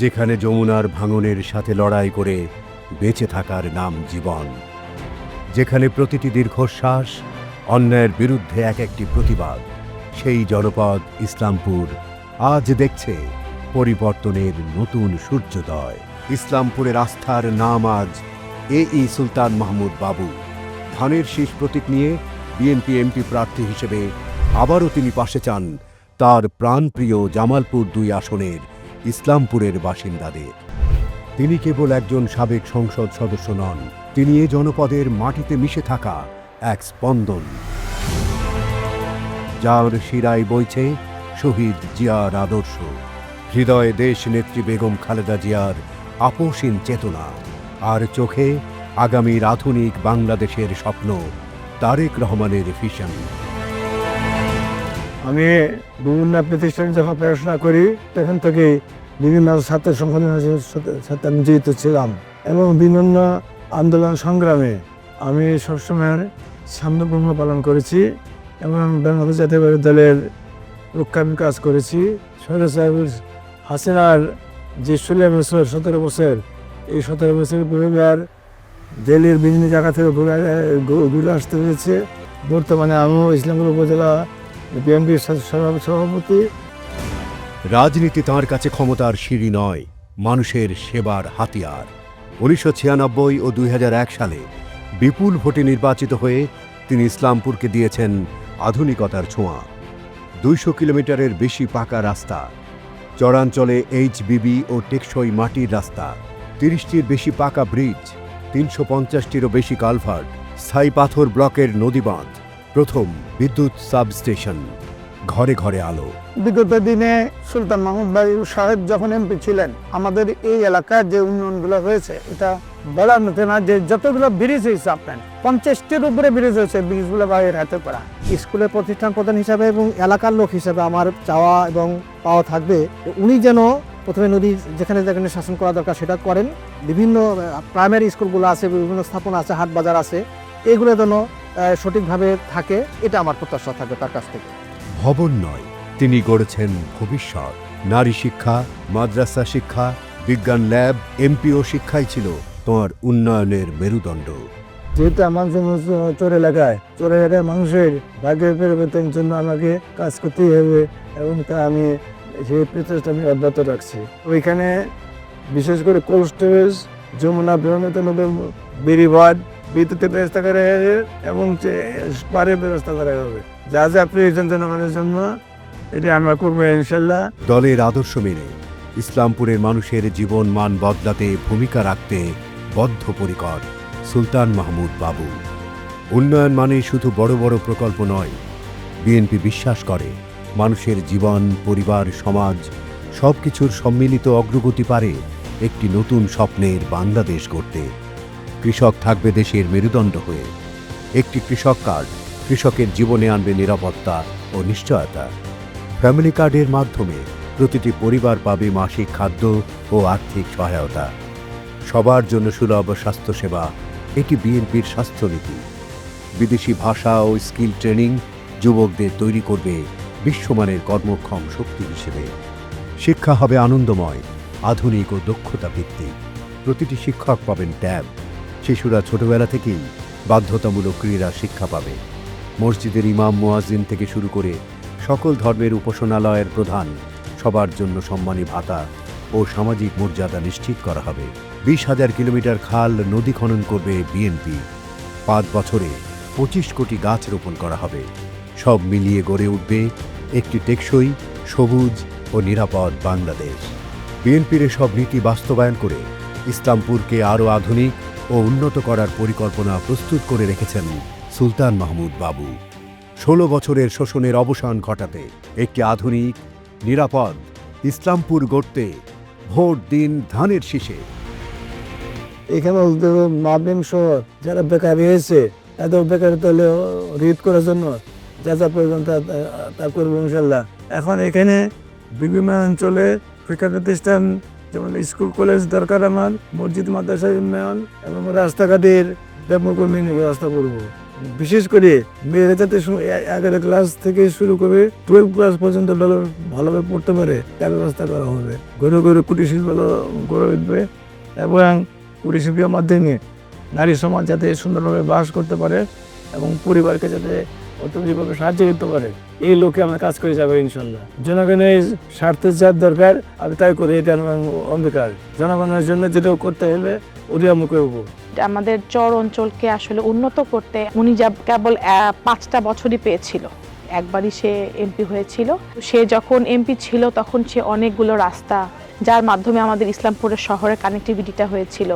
যেখানে যমুনার ভাঙনের সাথে লড়াই করে বেঁচে থাকার নাম জীবন, যেখানে প্রতিটি দীর্ঘশ্বাস অন্যায়ের বিরুদ্ধে এক একটি প্রতিবাদ, সেই জনপদ ইসলামপুর আজ দেখছে পরিবর্তনের নতুন সূর্যোদয়। ইসলামপুরের আস্থার নাম আজ এ ই সুলতান মাহমুদ বাবু। ধানের শীষ প্রতীক নিয়ে বিএনপি এমপি প্রার্থী হিসেবে আবারও তিনি পাশে চান তার প্রাণপ্রিয় জামালপুর দুই আসনের ইসলামপুরের বাসিন্দাদের। তিনি কেবল একজন সাবেক সংসদ সদস্য নন, তিনি এ জনপদের মাটিতে মিশে থাকা এক স্পন্দন। যার শিরায় বইছে শহীদ জিয়ার আদর্শ। হৃদয়ে দেশ নেত্রী বেগম খালেদা জিয়ার আপোষীন চেতনা। আর চোখে আগামীর আধুনিক বাংলাদেশের স্বপ্ন তারেক রহমানের ভিশন আমি বিভিন্ন প্রতিষ্ঠানে যখন পড়াশোনা করি, তখন থেকে বিভিন্ন ছাত্র সংগঠনের সাথে আমি জড়িত ছিলাম এবং বিভিন্ন আন্দোলন সংগ্রামে আমি সবসময় সামনে ভূমিকা পালন করেছি এবং বাংলাদেশ জাতীয়বাদী দলের রক্ষামী কাজ করেছি। সৈয়দ সাহেব হাসিনার যে ষোলো বছর, সতেরো বছর, এই সতেরো বছর পরিবার দিল্লির বিভিন্ন জায়গা থেকে ঘুরে ঘুরে আসতে হয়েছে। বর্তমানে আমিও ইসলামপুর উপজেলা বিএনপির সভাপতি। রাজনীতি তাঁর কাছে ক্ষমতার সিঁড়ি নয়, মানুষের সেবার হাতিয়ার। উনিশশো ছিয়ানব্বই ও দুই হাজার এক সালে বিপুল ভোটে নির্বাচিত হয়ে তিনি ইসলামপুরকে দিয়েছেন আধুনিকতার ছোঁয়া। দুইশো কিলোমিটারের বেশি পাকা রাস্তা, চরাঞ্চলে এইচবিবি ও টেকসই মাটির রাস্তা, তিরিশটির বেশি পাকা ব্রিজ, তিনশো পঞ্চাশটিরও বেশি কালভার্ট, স্থায়ী পাথর ব্লকের নদীবাঁধ প্রথম বিদ্যুৎ সাবস্টেশন, ঘরে ঘরে আলো। বিগত দিনে সুলতান মাহমুদ ভাই সাহেব যখন এমপি ছিলেন, আমাদের এই এলাকার যে উন্নয়নগুলো হয়েছে, এটা বলার মতো না যে যতগুলো ব্রিজ হয়েছে আপনার, পঞ্চাশটির উপরে ব্রিজ হয়েছে, ব্রিজগুলো বাইরের হাতে করা। স্কুলের প্রতিষ্ঠান প্রধান হিসাবে এবং এলাকার লোক হিসাবে আমার চাওয়া এবং পাওয়া থাকবে উনি যেন প্রথমে নদী যেখানে যেখানে শাসন করা দরকার সেটা করেন। বিভিন্ন প্রাইমারি স্কুলগুলো আছে, বিভিন্ন স্থাপনা আছে, হাট বাজার আছে, এগুলো যেন সঠিকভাবে থাকে এটা আমার প্রত্যাশা থাকবে তার কাছ থেকে। ভবন নয় তিনি গড়েছেন ভবিষ্যৎ। নারী শিক্ষা মাদ্রাসা শিক্ষা বিজ্ঞান ল্যাব এমপিও শিক্ষাই ছিল তোমার উন্নয়নের মেরুদণ্ড। যেহেতু আমার চোর এলাকায় চোর এলাকার মানুষের ভাগ্যের পরিবর্তনের জন্য আমাকে কাজ করতেই হবে এবং তা আমি সেই প্রচেষ্টা আমি অব্যাহত রাখছি। ওইখানে বিশেষ করে কোল্ড স্টোরেজ যমুনা নদী বেরিবাদ বিদ্যুতের ব্যবস্থা করা হবে এবং পারের ব্যবস্থা করা হবে। যা যা প্রয়োজন জনগণের জন্য, এটা আমরা করব ইনশাল্লাহ। দলের আদর্শ মেনে ইসলামপুরের মানুষের জীবন মান বদলাতে ভূমিকা রাখতে বদ্ধপরিকর সুলতান মাহমুদ বাবু। উন্নয়ন মানে শুধু বড় বড় প্রকল্প নয়, বিএনপি বিশ্বাস করে মানুষের জীবন, পরিবার, সমাজ সব কিছুর সম্মিলিত অগ্রগতি পারে একটি নতুন স্বপ্নের বাংলাদেশ গড়তে। কৃষক থাকবে দেশের মেরুদণ্ড হয়ে। একটি কৃষক কার্ড কৃষকের জীবনে আনবে নিরাপত্তা ও নিশ্চয়তা। ফ্যামিলি কার্ডের মাধ্যমে প্রতিটি পরিবার পাবে মাসিক খাদ্য ও আর্থিক সহায়তা। সবার জন্য সুলভ স্বাস্থ্যসেবা, এটি বিএনপির স্বাস্থ্যনীতি। বিদেশি ভাষা ও স্কিল ট্রেনিং যুবকদের তৈরি করবে বিশ্বমানের কর্মক্ষম শক্তি হিসেবে। শিক্ষা হবে আনন্দময়, আধুনিক ও দক্ষতা ভিত্তিক প্রতিটি শিক্ষক পাবেন ট্যাব শিশুরা ছোটবেলা থেকেই বাধ্যতামূলক ক্রীড়া শিক্ষা পাবে। মসজিদের ইমাম মুয়াজ্জিন থেকে শুরু করে সকল ধর্মের উপাসনালয়ের প্রধান সবার জন্য সম্মানী ভাতা ও সামাজিক মর্যাদা নিশ্চিত করা হবে। বিশ হাজার কিলোমিটার খাল নদী খনন করবে বিএনপি পাঁচ বছরে পঁচিশ কোটি গাছ রোপণ করা হবে। সব মিলিয়ে গড়ে উঠবে একটি টেকসই, সবুজ ও নিরাপদ বাংলাদেশ। বিএনপির সব নীতি বাস্তবায়ন করে ইসলামপুরকে আরও আধুনিক ও উন্নত করার পরিকল্পনা প্রস্তুত করে রেখেছেন সুলতান মাহমুদ বাবু। ষোলো বছরের শোষণের অবসান ঘটাতে একটি আধুনিক, নিরাপদ ইসলামপুর গড়তে ভোট দিন ধানের শীষে। এখানে মাবলিম সহ যারা বেকারি হয়েছে, তাদের বেকারি তাহলে রিড করার জন্য যা যা প্রয়োজন তা করব ইনশাল্লাহ। এখন এখানে বিভিন্ন অঞ্চলে শিক্ষা প্রতিষ্ঠান যেমন স্কুল, কলেজ দরকার আমার মসজিদ, মাদ্রাসা উন্নয়ন এবং রাস্তাঘাটের ডেভেলপমেন্টের ব্যবস্থা করব। বিশেষ করে মেয়েরা যাতে এগারো ক্লাস থেকে শুরু করে টুয়েলভ ক্লাস পর্যন্ত ভালোভাবে পড়তে পারে, তার ব্যবস্থা করা হবে। ঘরে ঘরে কুটির শিল্প গড়ে উঠবে এবং কুটির শিল্পের মাধ্যমে নারী সমাজ যাতে সুন্দরভাবে বাস করতে পারে এবং পরিবারকে যাতে অর্থনৈতিকভাবে সাহায্য করতে পারে, এই লোকে আমরা কাজ করে যাব ইনশাল্লাহ। জনগণের স্বার্থের যা দরকার, আমি তাই করি, এটা আমার অঙ্গীকার জনগণের জন্য যেটা করতে হলে ওটা আমি করব। আমাদের চর অঞ্চলকে আসলে উন্নত করতে, উনি যা কেবল পাঁচটা বছরই পেয়েছিল। একবারই সে এমপি হয়েছিল। সে যখন এমপি ছিল, তখন সে অনেকগুলো রাস্তা, যার মাধ্যমে আমাদের ইসলামপুরের শহরের কানেক্টিভিটিটা হয়েছিল,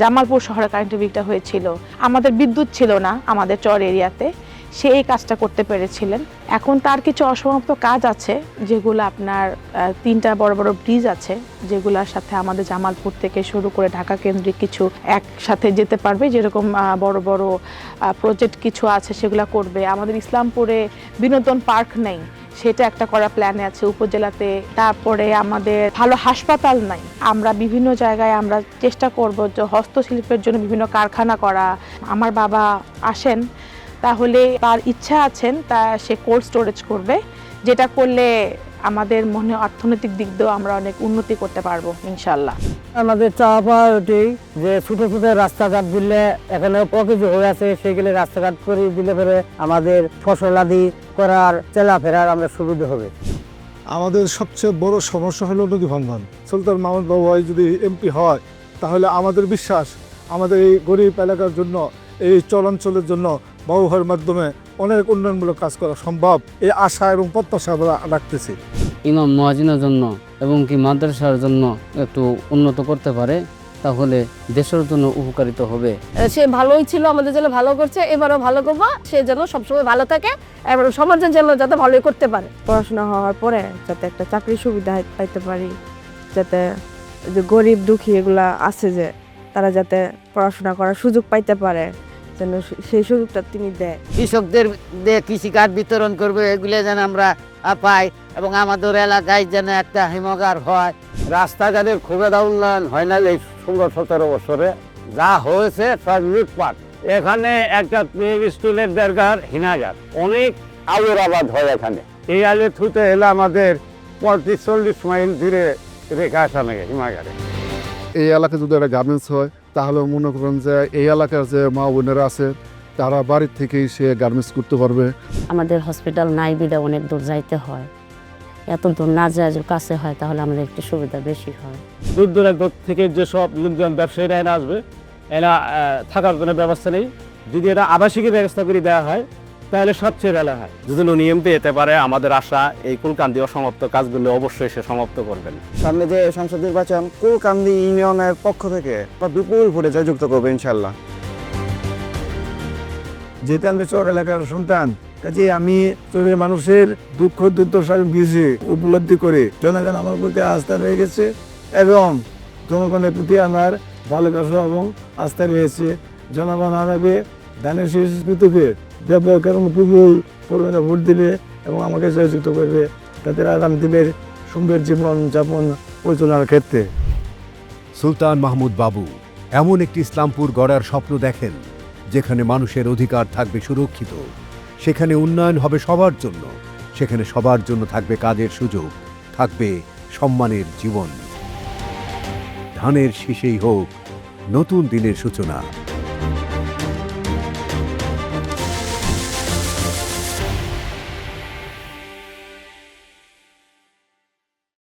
জামালপুর শহরের কানেক্টিভিটিটা হয়েছিল। আমাদের বিদ্যুৎ ছিল না আমাদের চর এরিয়াতে। সে এই কাজটা করতে পেরেছিলেন। এখন তার কিছু অসমাপ্ত কাজ আছে, যেগুলো আপনার তিনটা বড় বড় ব্রিজ আছে, যেগুলোর সাথে আমাদের জামালপুর থেকে শুরু করে ঢাকা কেন্দ্রিক কিছু একসাথে যেতে পারবে। যেরকম বড় বড় প্রজেক্ট কিছু আছে সেগুলো করবে। আমাদের ইসলামপুরে বিনোদন পার্ক নেই, সেটা একটা করা প্ল্যানে আছে উপজেলাতে। তারপরে আমাদের ভালো হাসপাতাল নাই, আমরা বিভিন্ন জায়গায় আমরা চেষ্টা করব যে হস্তশিল্পের জন্য বিভিন্ন কারখানা করা। আমার বাবা আসেন তাহলে তার ইচ্ছা আছেন তা সে কোল্ড স্টোরেজ করবে যেটা করলে আমাদের মনে অর্থনৈতিক দিক দিয়েও আমরা অনেক উন্নতি করতে পারব ইনশাল্লাহ আমাদের চাওয়া ওটি যে ছোট ছোট রাস্তাঘাট দিলে এখানে প্রকৃতি হয়ে আছে সেগুলি রাস্তাঘাট করে দিলে পরে আমাদের ফসল আদি করার চলাফেরার আমরা সুবিধা হবে। আমাদের সবচেয়ে বড় সমস্যা হলো নদী ভাঙ্গন। সুলতান মাহমুদ বাবুই যদি এমপি হয় তাহলে আমাদের বিশ্বাস আমাদের এই গরিব এলাকার জন্য এই চলাঞ্চলের জন্য বাবুভাইয়ের মাধ্যমে অনেক উন্নয়নমূলক কাজ করা সম্ভব। এই আশা এবং প্রত্যাশা আমরা রাখতেছি। ইমাম মহাজিনের জন্য এবং কি মাদ্রাসার জন্য একটু উন্নত করতে পারে তাহলে দেশের জন্য উপকারিত হবে। সে ভালোই ছিল আমাদের জন্য ভালো করছে এবারও ভালো করব। সে যেন সবসময় ভালো থাকে এবং সমাজের জন্য যাতে ভালোই করতে পারে। পড়াশোনা হওয়ার পরে যাতে একটা চাকরির সুবিধা পাইতে পারি যাতে যে গরিব দুঃখী এগুলা আছে যে তারা যাতে পড়াশোনা করার সুযোগ পাইতে পারে। যেন সেই সুযোগটা তিনি দেয়। কৃষকদের যে কৃষিকাজ বিতরণ করবে এগুলো যেন আমরা পাই এবং আমাদের এলাকায় যেন একটা হিমগার হয়। রাস্তাঘাটের খুব একটা উন্নয়ন হয় না এই ষোলো সতেরো বছরে যা হয়েছে সব লুটপাট। এখানে একটা প্লে স্কুলের দরকার হিনাগার। অনেক আলুর আবাদ হয় এখানে। এই আলু থুতে এলে আমাদের পঁয়ত্রিশ চল্লিশ মাইল দূরে রেখা আসা লাগে হিমাগারে। এই এলাকায় যদি একটা গার্মেন্টস হয় তাহলে মনে করেন যে এই এলাকার যে মা বোনেরা আছে তারা বাড়ির থেকেই সে গার্মেন্টস করতে পারবে। আমাদের হসপিটাল নাই বিদে অনেক দূর যাইতে হয়। এত দূর না যায় কাছে হয় তাহলে আমাদের একটু সুবিধা বেশি হয়। দূর দূরান্ত থেকে যেসব লোকজন ব্যবসায়ীরা এনে আসবে এরা থাকার কোনো ব্যবস্থা নেই। যদি এটা আবাসিকের ব্যবস্থা করে দেওয়া হয় তাহলে সবচেয়ে ভালো হয়। যদি উনি এমপি হতে পারে আমাদের আশা এই কুলকান্দি অসমাপ্ত কাজগুলো অবশ্যই সে সমাপ্ত করবেন। সামনে যে সংসদ নির্বাচন কুলকান্দি ইউনিয়নের পক্ষ থেকে বা বিপুল ভোটে জয়যুক্ত করবে ইনশাল্লাহ যেহেতু আমি চর এলাকার সন্তান কাজে আমি চরের মানুষের দুঃখ দুর্দশা বুঝে উপলব্ধি করে জনগণ আমার প্রতি আস্থা রয়ে গেছে এবং জনগণের প্রতি আমার ভালোবাসা এবং আস্থা রয়েছে। জনগণ আমাকে ধানের শীষ পৃথিবী ব্যবহার বিপুল পরিমাণে ভোট দিলে এবং আমাকে জয়যুক্ত করবে, তাদের আগামী দিনের সুন্দর জীবন যাপন পরিচালনার ক্ষেত্রে। সুলতান মাহমুদ বাবু, এমন একটি ইসলামপুর গড়ার স্বপ্ন দেখেন, যেখানে মানুষের অধিকার থাকবে সুরক্ষিত। সেখানে উন্নয়ন হবে সবার জন্য, সেখানে সবার জন্য থাকবে কাজের সুযোগ, থাকবে সম্মানের জীবন। ধানের শীষেই হোক নতুন দিনের সূচনা।